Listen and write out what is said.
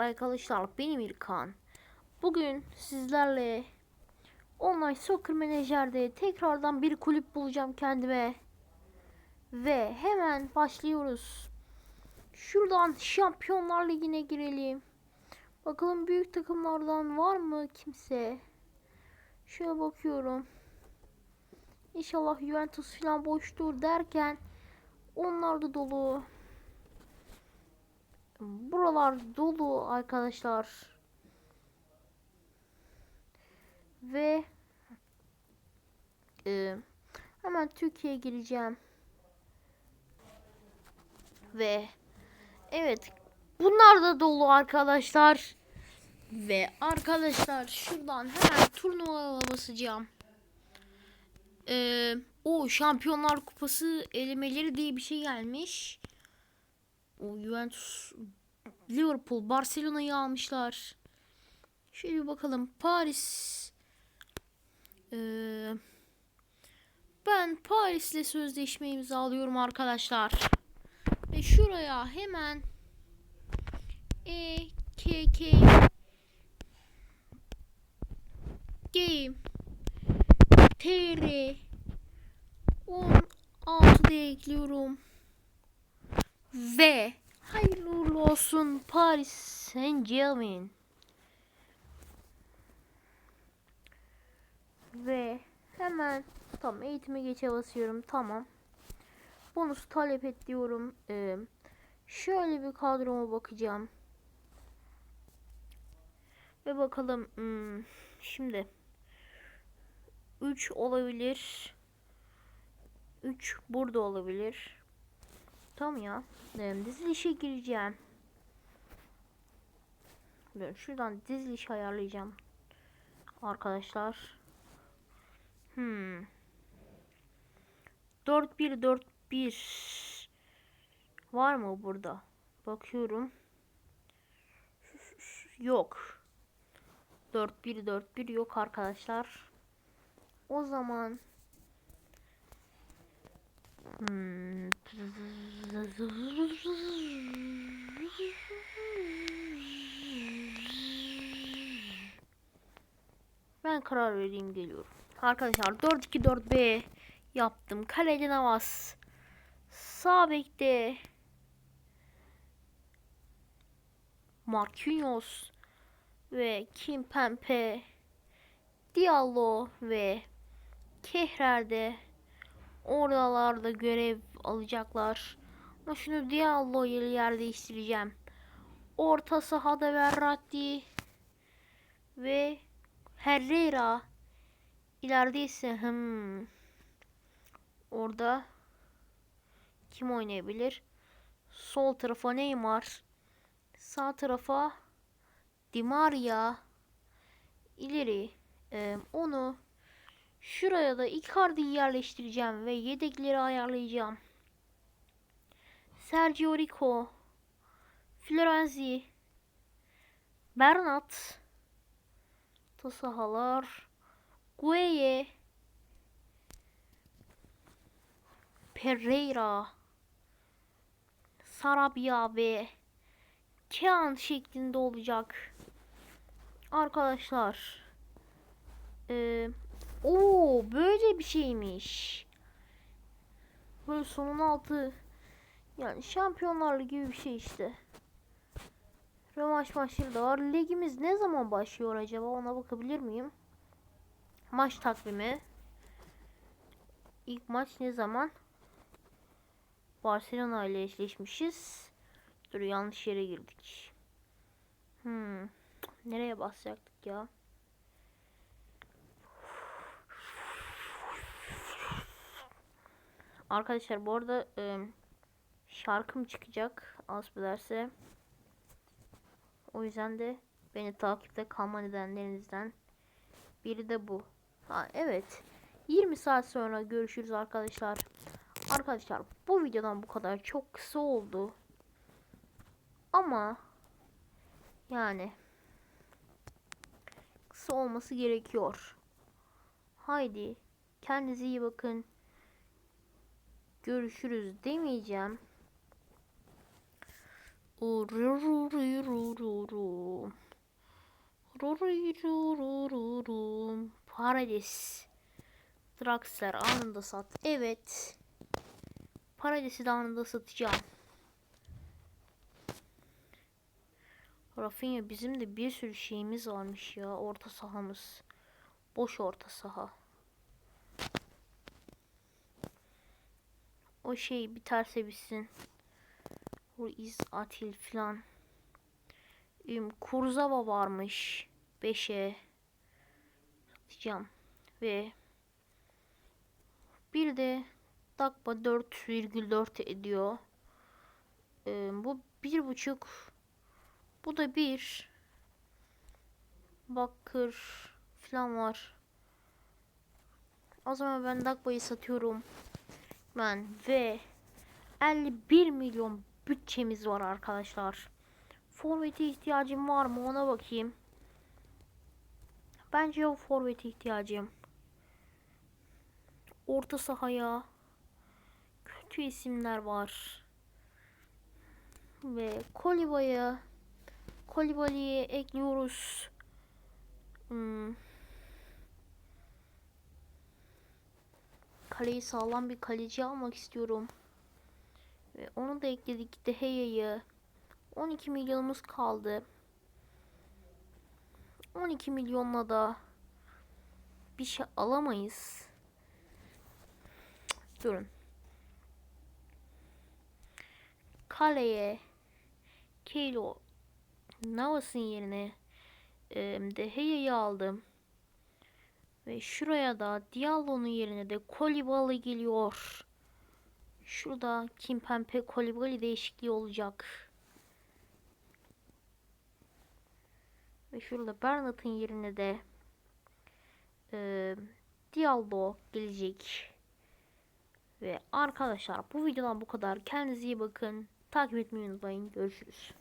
Merhabalar arkadaşlar benim İlkan. Bugün sizlerle online soccer menajerde tekrardan bir kulüp bulacağım kendime. Ve hemen başlıyoruz. Şuradan Şampiyonlar Ligi'ne girelim. Bakalım büyük takımlardan var mı kimse? Şöyle bakıyorum. İnşallah Juventus falan boştur derken onlar da dolu. Buralar dolu arkadaşlar. Ve e, hemen Türkiye'ye gireceğim. Ve evet bunlar da dolu arkadaşlar. Ve arkadaşlar şuradan hemen turnuvalara basacağım. Ee, o Şampiyonlar Kupası elemeleri diye bir şey gelmiş. O Juventus, Liverpool, Barcelona'yı almışlar. Şöyle bir bakalım. Paris. Ee, ben Paris'le sözleşme imzalıyorum arkadaşlar. Ve şuraya hemen E K K Game TR 16 diye ekliyorum. Ve hayırlı uğurlu olsun Paris Saint Germain. Ve hemen tamam eğitime geçe basıyorum tamam. Bonus talep et diyorum. Ee, şöyle bir kadroma bakacağım. Ve bakalım hmm, şimdi 3 olabilir. 3 burada olabilir. Tamam ya. Ee, dizilişe gireceğim. Ben şuradan diziliş ayarlayacağım. Arkadaşlar. Hmm. 4-1-4-1 Var mı burada? Bakıyorum. Yok. 4-1-4-1 yok arkadaşlar. O zaman Hmm. Ben karar vereyim geliyorum. Arkadaşlar 4-2-4-B yaptım. Kaleci Navas. Sağ bekte Marquinhos ve Kim Pempe Diallo ve Kehrer'de oralarda görev alacaklar. Ama şunu Diallo'yu yer değiştireceğim. Orta sahada Verratti ve Herrera ileride ise hmm, orada kim oynayabilir? Sol tarafa Neymar, sağ tarafa Di Maria, ileri e, onu Şuraya da Icardi'yi yerleştireceğim ve yedekleri ayarlayacağım. Sergio Rico, Florenzi, Bernat, Tasahalar, Gueye, Pereira, Sarabia ve Kean şeklinde olacak. Arkadaşlar. Eee Oo böyle bir şeymiş. Böyle sonun altı yani şampiyonlar gibi bir şey işte. Rövanş maçları da var. Ligimiz ne zaman başlıyor acaba ona bakabilir miyim? Maç takvimi. İlk maç ne zaman? Barcelona ile eşleşmişiz. Dur yanlış yere girdik. Hmm. Nereye basacaktık ya? Arkadaşlar bu arada e, şarkım çıkacak asbilerse. O yüzden de beni takipte kalma nedenlerinizden biri de bu. Ha evet. 20 saat sonra görüşürüz arkadaşlar. Arkadaşlar bu videodan bu kadar çok kısa oldu. Ama yani kısa olması gerekiyor. Haydi kendinize iyi bakın görüşürüz demeyeceğim. Paradis. Draxler anında sat. Evet. Paradis'i de anında satacağım. Rafinha bizim de bir sürü şeyimiz varmış ya. Orta sahamız. Boş orta saha. O şey biterse bitsin. Ruiz Atil filan. Kurzava varmış. 5'e. Satacağım. Ve bir de Dakba 4,4 ediyor. Ee, bu bir buçuk. Bu da bir. Bakır falan var. O zaman ben Dagba'yı satıyorum. Ben ve 51 milyon bütçemiz var arkadaşlar. Forvet'e ihtiyacım var mı ona bakayım. Bence yok forvet'e ihtiyacım. Orta sahaya kötü isimler var. Ve Koliba'ya Kolibali'ye ekliyoruz. Hmm. Kaleyi sağlam bir kaleci almak istiyorum. Ve onu da ekledik. De Heya'yı. 12 milyonumuz kaldı. 12 milyonla da bir şey alamayız. Durun. Kaleye Kilo Navas'ın yerine e, De Geya'yı aldım. Ve şuraya da Diallo'nun yerine de Kolibali geliyor. Şurada Kimpembe Kolibali değişikliği olacak. Ve şurada Bernat'ın yerine de e, Diallo gelecek. Ve arkadaşlar bu videodan bu kadar. Kendinize iyi bakın. Takip etmeyi unutmayın. Görüşürüz.